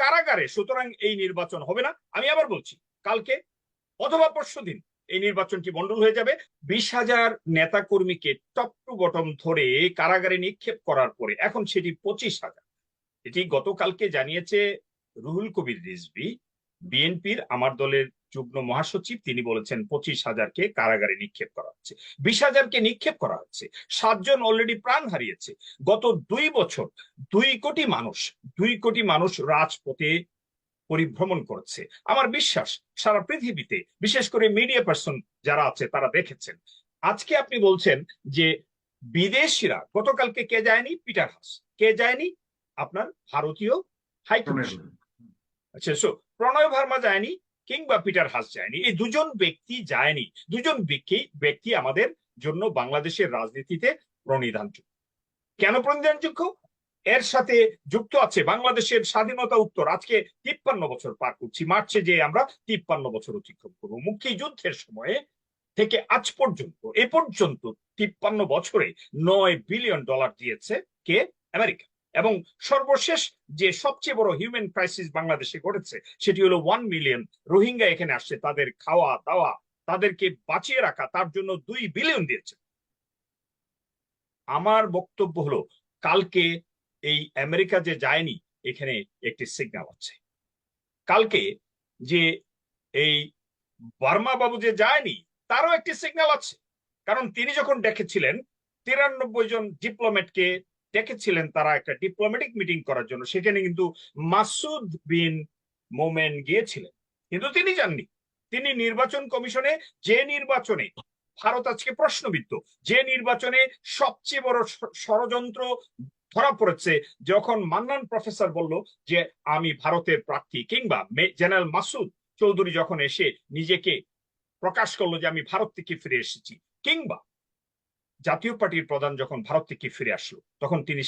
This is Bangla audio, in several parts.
কারাগারে সুতরাং এই নির্বাচন হবে না। আমি আবার বলছি, কালকে অথবা পরশু দিন এই নির্বাচনটি মন্ডল হয়ে যাবে। বিশ হাজার নেতা কর্মীকে টপ টু বটম ধরে কারাগারে নিক্ষেপ করার পরে, এখন সেটি পঁচিশ হাজার। এটি গতকালকে জানিয়েছে রুহুল কবির রিজভি। বিএনপির আমার দলের যুগ্ম মহাসচিব তিনি বলেছেন পঁচিশ হাজারকে কারাগারে নিক্ষেপ করা হচ্ছে। বিশ হাজারকে নিক্ষেপ করা হচ্ছে। সাতজন অলরেডি প্রাণ হারিয়েছে। গত দুই বছর দুই কোটি মানুষ দুই কোটি মানুষ রাজপথে পরিভ্রমণ করেছে। আমার বিশ্বাস সারা পৃথিবীতে বিশেষ করে মিডিয়া পার্সন যারা আছে তারা দেখেছেন। আজকে আপনি বলছেন যে বিদেশিরা গতকালকে কে যায়নি? Peter Haas. কে যায়নি? আপনার ভারতীয় হাইকমিশন। আচ্ছা সো প্রণয় ভার্মা যায়নি কিংবা পিটার হাস যায়নি। এই দুজন ব্যক্তি যায়নি। দুজন ব্যক্তি আমাদের জন্য বাংলাদেশের রাজনীতিতে প্রণিধানযোগ্য। কেন প্রণিধানযোগ্য? এর সাথে যুক্ত আছে বাংলাদেশের স্বাধীনতা উত্তর। আজকে তিপ্পান্ন বছর পার করছি। মার্চে যে আমরা তিপ্পান্ন বছর অতিক্রম করব। মুক্তিযুদ্ধের সময়ে থেকে আজ পর্যন্ত, এ পর্যন্ত তিপ্পান্ন বছরে নয় বিলিয়ন ডলার দিয়েছে কে? আমেরিকা। এবং সর্বশেষ যে সবচেয়ে বড় হিউম্যান ক্রাইসিস বাংলাদেশে ঘটেছে, সেটি হলো ওয়ান মিলিয়ন রোহিঙ্গা এখানে আসছে, তাদের খাওয়া, দাওয়া, তাদেরকে বাঁচিয়ে রাখা, তার জন্য দুই বিলিয়ন দিয়েছে। আমার বক্তব্য হলো, কালকে এই আমেরিকা যে যায়নি, এখানে একটি সিগন্যাল আছে। কালকে যে এই বার্মা বাবু যে যায়নি, তারও একটি সিগন্যাল আছে। কারণ তিনি যখন ডেকেছিলেন তিরানব্বই জন ডিপ্লোমেটকে ডেকেছিলেন তারা একটা ডিপ্লোম্যাটিক মিটিং করার জন্য, সেখানে কিন্তু মাসুদ বিন মোমেন গিয়েছিলেন। কিন্তু তিনি যাননি। তিনি নির্বাচন কমিশনে, যে নির্বাচনে ভারত আজকে প্রশ্নবিদ্ধ, যে নির্বাচনে সবচেয়ে বড় ষড়যন্ত্র ধরা পড়েছে, যখন মান্নান প্রফেসর বলল যে, আমি ভারতের প্রার্থী কিংবা জেনারেল মাসুদ চৌধুরী যখন এসে নিজেকে প্রকাশ করল যে, আমি ভারত থেকে ফিরে এসেছি কিংবা জাতীয় পার্টির প্রধান যখন ভারত থেকে ফিরে আসলো, তখন তিনি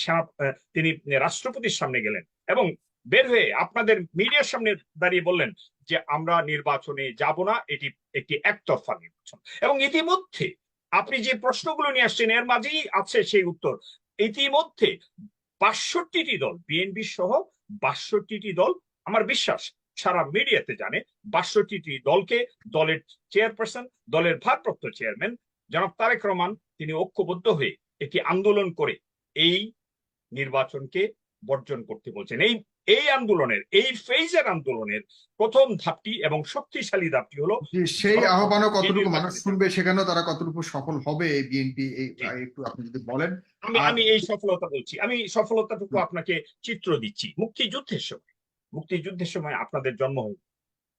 তিনি রাষ্ট্রপতির সামনে গেলেন এবং বের হয়ে আপনাদের মিডিয়ার সামনে দাঁড়িয়ে বললেন যে, আমরা নির্বাচনে যাব না, এটি একটি একতরফা নির্বাচন। এবং ইতিমধ্যে আপনি যে প্রশ্নগুলো নিয়ে আসছেন, এর মাঝেই আছে সেই উত্তর। ইতিমধ্যে বাষট্টিটি দল বিএনপি সহ বাষট্টিটি দল, আমার বিশ্বাস সারা মিডিয়াতে জানে, বাষট্টিটি দলকে দলের চেয়ারপারসন, দলের ভারপ্রাপ্ত চেয়ারম্যান জনাব তারেক রহমান তিনি ঐক্যবদ্ধ হয়ে একটি আন্দোলন করে এই নির্বাচনকে বর্জন করতে বলছেন। এই এই আন্দোলনের এই ফেজের আন্দোলনের প্রথম ধাপটি এবং শক্তিশালী ধাপটি হলো সেই আহ্বানও কতটুকু মানুষ শুনবে সেখানেও তারা কতটুকু সফল হবে এই বিএনপি একটু আপনি যদি বলেন। আমি আমি এই সফলতা বলছি। আমি সফলতাটুকু আপনাকে চিত্র দিচ্ছি। মুক্তিযুদ্ধের সময় মুক্তিযুদ্ধের সময় আপনাদের জন্ম হল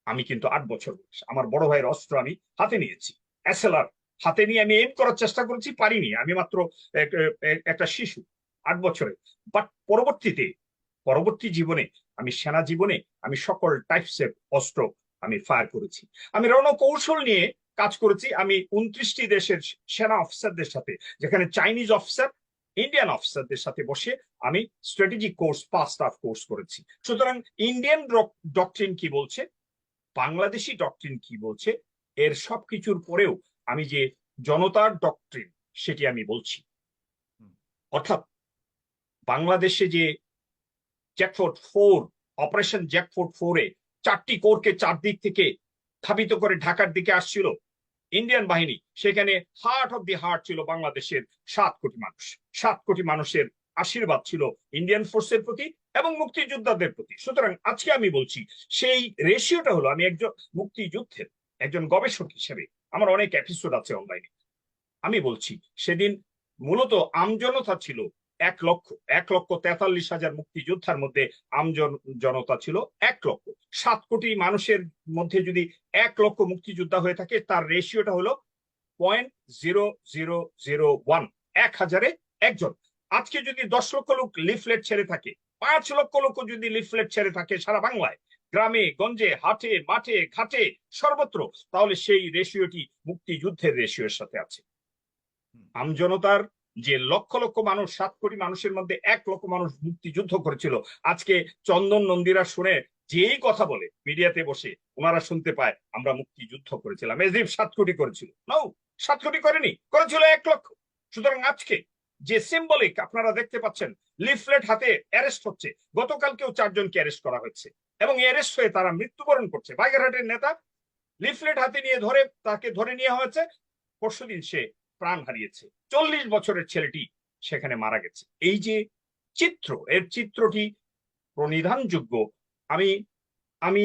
আমি কিন্তু আট বছর বয়স। আমার বড় ভাইয়ের অস্ত্র আমি হাতে নিয়েছি। এসএলআর হাতে নিয়ে আমি এম করার চেষ্টা করেছি, পারিনি। আমি মাত্র এক- এক- একটা শিশু, আট বছরে বাট পরবর্তীতে, পরবর্তী জীবনে, আমি সেনা জীবনে, আমি সকল টাইপস এর অস্ত্র আমি ফায়ার করেছি। আমি রণকৌশল নিয়ে কাজ করেছি। আমি উনত্রিশটি দেশের সেনা অফিসারদের সাথে, যেখানে চাইনিজ অফিসার ইন্ডিয়ান অফিসারদের সাথে বসে আমি স্ট্র্যাটেজিক কোর্স পাঁচ স্টাফ কোর্স করেছি। সুতরাং ইন্ডিয়ান ডকট্রিন কি বলছে? বাংলাদেশি ডকট্রিন কি বলছে? এর সবকিছুর পরেও আমি যে জনতার ডকট্রিন সেটি আমি বলছি। অর্থাৎ বাংলাদেশে যে জ্যাকফোর্ট ফোর, অপারেশন জ্যাকফোর্ট ফোরে চারটি কোরকে চারদিক থেকে স্থাপিত করে ঢাকার দিকে আসছিল, ইন্ডিয়ান বাহিনী, সেখানে হার্ট অফ দি হার্ট ছিল বাংলাদেশের সাত কোটি মানুষ। সাত কোটি মানুষের আশীর্বাদ ছিল ইন্ডিয়ান ফোর্সের প্রতি এবং মুক্তিযোদ্ধাদের প্রতি। সুতরাং আজকে আমি বলছি, সেই রেশিওটা হলো, আমি একজন মুক্তিযুদ্ধের একজন গবেষক হিসেবে আমার অনেক এপিসোড আছে অনলাইনে আমি বলছি, সেদিন মূলত আমজনতা ছিল এক লক্ষ এক লক্ষ তেতাল্লিশ হাজার মুক্তিযোদ্ধার মধ্যে আমজন জনতা ছিল এক লক্ষ। সাত কোটি মানুষের মধ্যে যদি এক লক্ষ মুক্তিযোদ্ধা হয়ে থাকে, তার রেশিওটা হলো point zero zero zero one এক হাজারে একজন। আজকে যদি দশ লক্ষ লোক লিফলেট ছেড়ে থাকে, পাঁচ লক্ষ লোক যদি লিফলেট ছেড়ে থাকে সারা বাংলায় গ্রামে গঞ্জে হাটে মাঠে ঘাটে সর্বত্র তাহলে সেই রেশিওটি মুক্তিযুদ্ধের রেশিওর সাথে আছে। আমজনতার যে লক্ষ লক্ষ মানুষ সাত কোটি মানুষের মধ্যে এক লক্ষ মানুষ মুক্তিযুদ্ধ করেছিল আজকে চন্দন নন্দীরা শুনে যেই কথা বলে মিডিয়াতে বসে ওনারা শুনতে পায় আমরা মুক্তিযুদ্ধ করেছিলাম। এজিপ সাত কোটি করেছিল। নাও সাত কোটি করেনি করেছিল এক লক্ষ। সুতরাং আজকে যে সিম্বলিক আপনারা দেখতে পাচ্ছেন লিফলেট হাতে অ্যারেস্ট হচ্ছে। গতকালকেও চারজনকে অ্যারেস্ট করা হয়েছে। এবং অ্যারেস্ট হয়ে তারা মৃত্যুবরণ করছে। বাগেরহাটের নেতা লিফলেট হাতে নিয়ে ধরে তাকে ধরে নিয়ে হয়েছে। পরশুদিন সে প্রাণ হারিয়েছে। চল্লিশ বছরের ছেলেটি সেখানে মারা গেছে। এই যে চিত্র এর চিত্রটি প্রণিধানযোগ্য। আমি আমি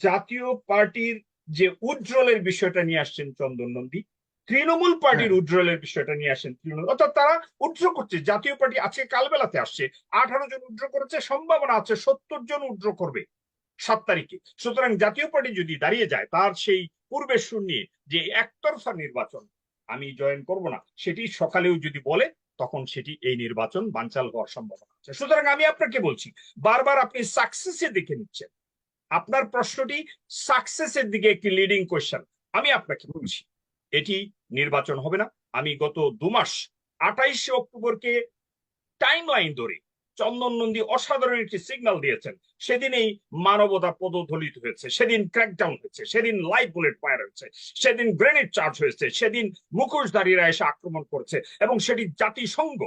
জাতীয় পার্টির যে উজ্জ্বলের বিষয়টা নিয়ে আসছেন চন্দন নন্দী তৃণমূল পার্টির হ্যাঁ। উজ্জ্বলের বিষয়টা নিয়ে আসেন তৃণমূল। অর্থাৎ তারা উজ্জ্ব করছে। জাতীয় পার্টি আজকে কালবেলাতে আসছে। আঠারো জন উজ্জ্ব করেছে সম্ভাবনা আছে সত্তর জন উজ্জ্ব করবে। সাত তারিখে। সুতরাং জাতীয় পার্টি যদি দাঁড়িয়ে যায় তার সেই পূর্বের শূন্যে যে একতরফা নির্বাচন আমি জয়েন করব না সেটি সকালেও যদি বলে তখন সেটি এই নির্বাচন বানচাল হওয়ার সম্ভাবনা আছে। সুতরাং আমি আপনাকে বলছি বারবার আপনি সাকসেসের দিকে নিচ্ছেন। আপনার প্রশ্নটি সাকসেসের দিকে একটি লিডিং কোয়েশ্চেন আমি আপনাকে বলছি এটি নির্বাচন হবে না। আমি গত দু মাস আঠাইশে অক্টোবরকে টাইম লাইন ধরে চন্দন নন্দী অসাধারণ একটি সিগন্যাল দিয়েছেন। সেদিনেই মানবতা পদধলিত হয়েছে। সেদিন ক্র্যাকডাউন হয়েছে। সেদিন লাইভ বুলেট ফায়ার হয়েছে। সেদিন গ্রেনেড চার্জ হয়েছে। সেদিন মুখোশধারীরা এসে আক্রমণ করছে এবং সেটি জাতিসংঘ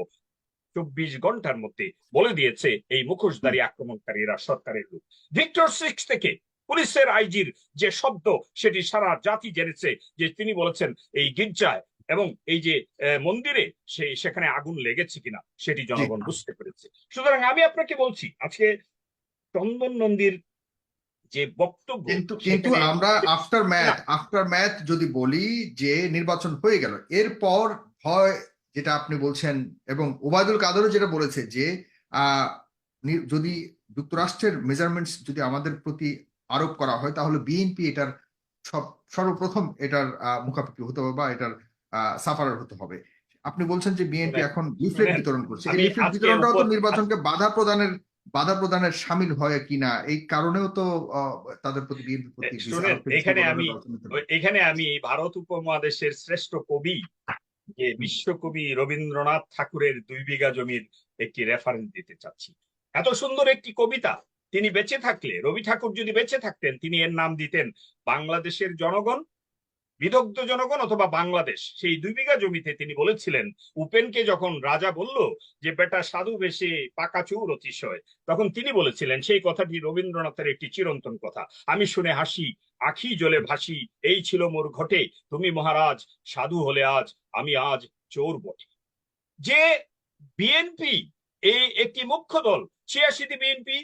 চব্বিশ ঘণ্টার মধ্যে বলে দিয়েছে এই মুখোশধারী আক্রমণকারীরা সরকারের লোক ভিক্টর সিক্স থেকে পুলিশের আইজির যে শব্দ, সেটি সারা জাতি জেনেছে যে তিনি বলেছেন, এই গির্জায় এবং এই যে মন্দিরে সে সেখানে আগুন লেগেছে কিনা সেটি জনগণ বুঝতে পেরেছে। সুতরাং আমি আপনাকে বলছি আজকে চন্দন নন্দীর যে বক্তব্য কিন্তু কিন্তু আমরা আফটার ম্যাথ আফটার ম্যাথ যদি বলি যে নির্বাচন হয়ে গেল এরপর হয় যেটা আপনি বলছেন এবং ওবায়দুল কাদেরও যেটা বলেছে যে আহ, যদি যুক্তরাষ্ট্রের মেজারমেন্টস যদি আমাদের প্রতি আরোপ করা হয় তাহলে বিএনপি এটার সব সর্বপ্রথম এটার মুখাপেক্ষি হতে হবে বা এটার সাফারার হতে হবে। আপনি বলছেন যে বিএনপি এখন লিফলেট বিতরণ করছে। এই লিফলেট বিতরণটাও তো নির্বাচনকে বাধা প্রদানের বাধা প্রদানের সামিল হয় কিনা এই কারণেও তো তাদের প্রতি বিএনপি প্রতি এখানে আমি- এখানে আমি ভারত উপমহাদেশের শ্রেষ্ঠ কবি যে বিশ্বকবি রবীন্দ্রনাথ ঠাকুরের দুই বিঘা জমির একটি রেফারেন্স দিতে চাচ্ছি। এত সুন্দর একটি কবিতা তিনি বেঁচে থাকলে রবি ঠাকুর যদি বেঁচে থাকতেন তিনি এর নাম দিতেন বাংলাদেশের জনগণ বিদগ্ধ জনগণ অথবা বাংলাদেশ, সেই দুই বিঘা জমিতে তিনি বলেছিলেন, উপেনকে যখন রাজা বলল যে, বেটা সাধু বেশে পাকা চুর অতিশয়, তখন তিনি বলেছিলেন, সেই কথাটি রবীন্দ্রনাথের একটি চিরন্তন কথা। আমি শুনে হাসি, আখি জলে ভাসি, এই ছিল মোর ঘটে। তুমি মহারাজ, সাধু হলে আজ, আমি আজ চোর বটে। যে বিএনপি, এই একটি মুখ্য দল, ছিয়াশিটি বিএনপি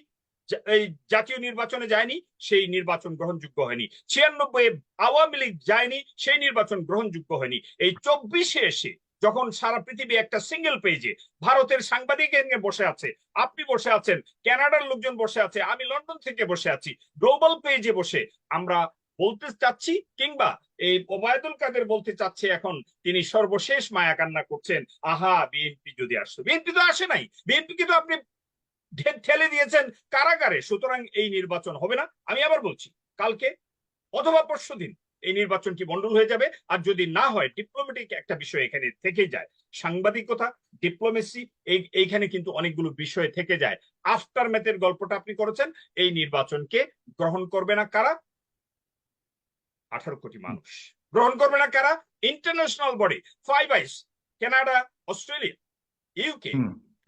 এই জাতীয় নির্বাচনে যায়নি, সেই নির্বাচন গ্রহণযোগ্য হয়নি। ছিয়ানব্বই আওয়ামী লীগ যায়নি, সেই নির্বাচন গ্রহণযোগ্য হয়নি। এই চব্বিশে এসে যখন সারা পৃথিবী একটা সিঙ্গেল পেজে ভারতের সাংবাদিক বসে আছে, আপনি বসে আছেন কানাডার লোকজন বসে আছে, আমি লন্ডন থেকে বসে আছি, গ্লোবাল পেজে বসে আমরা বলতে চাচ্ছি কিংবা এই ওবায়দুল কাদের বলতে চাচ্ছে এখন, তিনি সর্বশেষ মায়া কান্না করছেন, আহা, বিএনপি যদি আসতো। বিএনপি তো আসে নাই। বিএনপি কে তো আপনি ঠেলে দিয়েছেন কারাগারে। সুতরাং এই নির্বাচন হবে না। আমি আবার বলছি, কালকে অথবা পরশুদিন এই নির্বাচনটি মন্ডল হয়ে যাবে। আর যদি না হয় ডিপ্লোমেটিক একটা বিষয় এখানে থেকে যায়। সাংবাদিকতা ডিপ্লোমেসি এইখানে কিন্তু অনেকগুলো বিষয় থেকে যায়। আফটার ম্যাথের গল্পটা আপনি করেছেন। এই নির্বাচনকে গ্রহণ করবে না কারা? আঠারো কোটি মানুষ। গ্রহণ করবে না কারা? International body five eyes Canada Australia UK.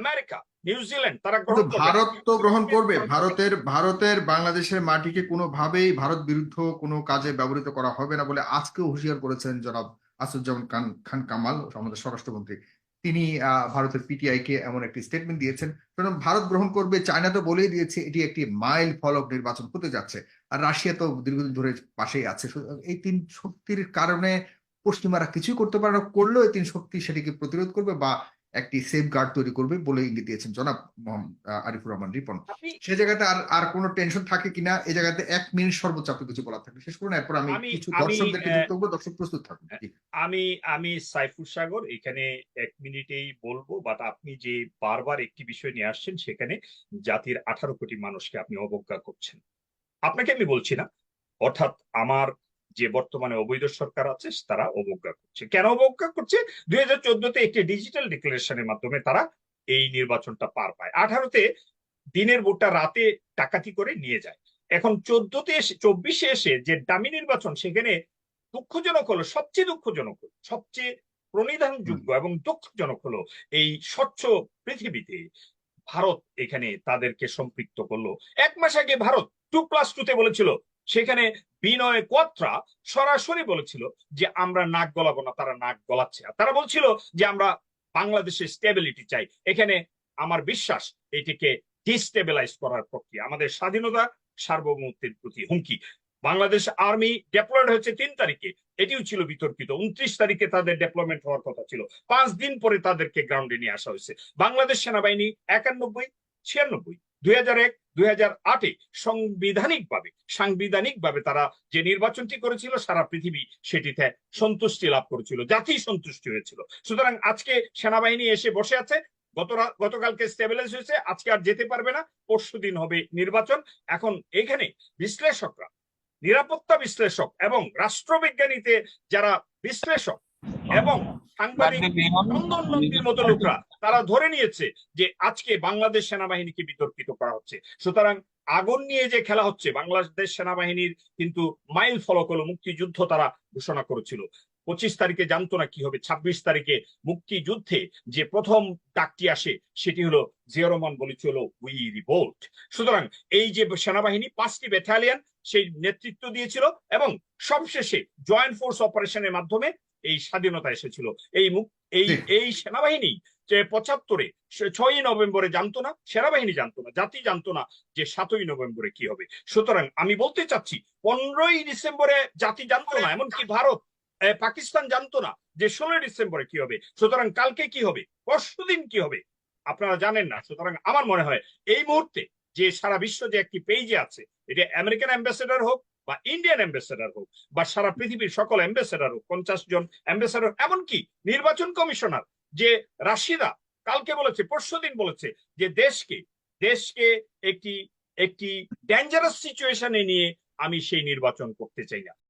America New Zealand তারা ভারত তো গ্রহণ করবে। ভারতের ভারতের বাংলাদেশের মাটিকে কোনোভাবেই ভারত বিরুদ্ধ কোনো কাজে ব্যবহৃত করা হবে না বলে আজকেও হুঁশিয়ার করেছেন জনাব আসুজ্জামান খান খান কামাল আমাদের স্বরাষ্ট্রমন্ত্রী। তিনি ভারতের পিটিআই কে এমন একটি স্টেটমেন্ট দিয়েছেন সুতরাং ভারত গ্রহণ করবে। চায়না তো বলেই দিয়েছে এটি একটি মাইল ফলক নির্বাচন হতে যাচ্ছে। আর রাশিয়া তো দীর্ঘদিন ধরে পাশেই আছে। এই তিন শক্তির কারণে পশ্চিমারা কিছুই করতে পারে না। করলেও এই তিন শক্তি সেটিকে প্রতিরোধ করবে বা একটি সেফ গার্ড তৈরি করবে বলে ইঙ্গিত দিয়েছেন জনাব আরিফুর রহমান রিপন। সে জায়গাতে আর আর কোনো টেনশন থাকে কিনা এই জায়গাতে এক মিনিট সর্বোচ্চ আপনি কিছু বলার থাকবে শেষ করুন এরপর আমি আমি- কিছু দর্শকদেরকে যুক্ত করব দর্শক প্রস্তুত থাকুন। আমি আমি সাইফুর সাগর এখানে এক মিনিটেই বলব বাট আপনি যে বারবার একটি বিষয় নিয়ে আসছেন সেখানে জাতির আঠারো কোটি মানুষকে আপনি অবজ্ঞা করছেন। আপনাকে আমি বলছি না অর্থাৎ আমার যে বর্তমানে অবৈধ সরকার আছে তারা অবজ্ঞা করছে। কেন অবজ্ঞা করছে? দুই হাজার চোদ্দতে একটি ডিজিটাল ডিক্লারেশনের মাধ্যমে তারা এই নির্বাচনটা পার পায়। আঠারোতে দিনের ভোটটা রাতে ডাকাতি করে নিয়ে যায়। এখন চোদ্দতে এসে চব্বিশে এসে যে দামি নির্বাচন সেখানে দুঃখজনক হলো সবচেয়ে দুঃখজনক হলো সবচেয়ে প্রণিধানযোগ্য এবং দুঃখজনক হলো এই স্বচ্ছ পৃথিবীতে ভারত এখানে তাদেরকে সম্পৃক্ত করল। এক মাস আগে ভারত টু প্লাস টু তে বলেছিল সেখানে বিনয় কোয়াত্রা সরাসরি বলেছিল যে আমরা নাক গলাবো না, তারা নাক গলাচ্ছে। আর তারা বলছিল যে আমরা বাংলাদেশের স্টেবিলিটি চাই। এখানে আমার বিশ্বাস এটিকে ডিস্টেবিলাইজ করার প্রক্রিয়া। আমাদের স্বাধীনতা সার্বভৌমত্বের প্রতি হুমকি। বাংলাদেশ আর্মি ডেপ্লয়েড হয়েছে তিন তারিখে। এটিও ছিল বিতর্কিত। উনত্রিশ তারিখে তাদের ডেপ্লয়মেন্ট হওয়ার কথা ছিল। পাঁচ দিন পরে তাদেরকে গ্রাউন্ডে নিয়ে আসা হয়েছে। বাংলাদেশ সেনাবাহিনী একানব্বই, ছিয়ানব্বই। দুই হাজার এক দুই হাজার আটে সাংবিধানিক ভাবে সাংবিধানিক তারা যে নির্বাচনটি করেছিল সারা পৃথিবী সেটিতে সন্তুষ্টি লাভ করেছিল জাতি সন্তুষ্টি হয়েছিল। সুতরাং আজকে সেনাবাহিনী এসে বসে আছে গত গতকালকে স্টেবিলাইজ হয়েছে আজকে আর যেতে পারবে না পরশু দিন হবে নির্বাচন। এখন এখানে বিশ্লেষকরা নিরাপত্তা বিশ্লেষক এবং রাষ্ট্রবিজ্ঞানীতে যারা বিশ্লেষক এবং সাংবাদিক চন্দন নন্দীর মতো লোকরা তারা ধরে নিয়েছে যে আজকে বাংলাদেশ সেনাবাহিনীকে বিতর্কিত করা হচ্ছে। সুতরাং আগুন নিয়ে যে খেলা হচ্ছে বাংলাদেশ সেনাবাহিনীর কিন্তু মাইল ফলক হলো মুক্তিযুদ্ধ তারা ঘোষণা করেছিল। পঁচিশ তারিখে জানতো না কি হবে ছাব্বিশ তারিখে মুক্তিযুদ্ধে যে প্রথম ডাকটি আসে সেটি হলো জিয়া রহমান বলেছিল উই রিভোল্ট সুতরাং এই যে সেনাবাহিনী পাঁচটি ব্যাটালিয়ন সেই নেতৃত্ব দিয়েছিল এবং সবশেষে জয়েন্ট ফোর্স অপারেশনের মাধ্যমে এই স্বাধীনতা এসেছিল। এই এই এই সেনাবাহিনী যে পঁচাত্তরে ছয়ই নভেম্বরে জানতো না, সেনাবাহিনী জানতো না, জাতি জানতো না যে সাতই নভেম্বরে কি হবে। সুতরাং আমি বলতে চাচ্ছি, পনেরোই ডিসেম্বরে জাতি জানতো না, এমনকি ভারত পাকিস্তান জানতো না যে ষোলোই ডিসেম্বরে কি হবে। সুতরাং কালকে কি হবে? পরশুদিন কি হবে? আপনারা জানেন না। সুতরাং আমার মনে হয় এই মুহূর্তে যে সারা বিশ্ব যে একটি পেজে আছে, এটা আমেরিকান অ্যাম্বাসেডার হোক বা ইন্ডিয়ান অ্যাম্বাসেডার হোক বা সারা পৃথিবীর সকল অ্যাম্বাসেডার হোক, পঞ্চাশ জন অ্যাম্বাসেডার এমনকি নির্বাচন কমিশনার যে রাশিদা কালকে বলেছে, পরশু দিন বলেছে যে দেশকে দেশকে একটি একটি ডেঞ্জারাস সিচুয়েশনে নিয়ে আমি সেই নির্বাচন করতে চাই না।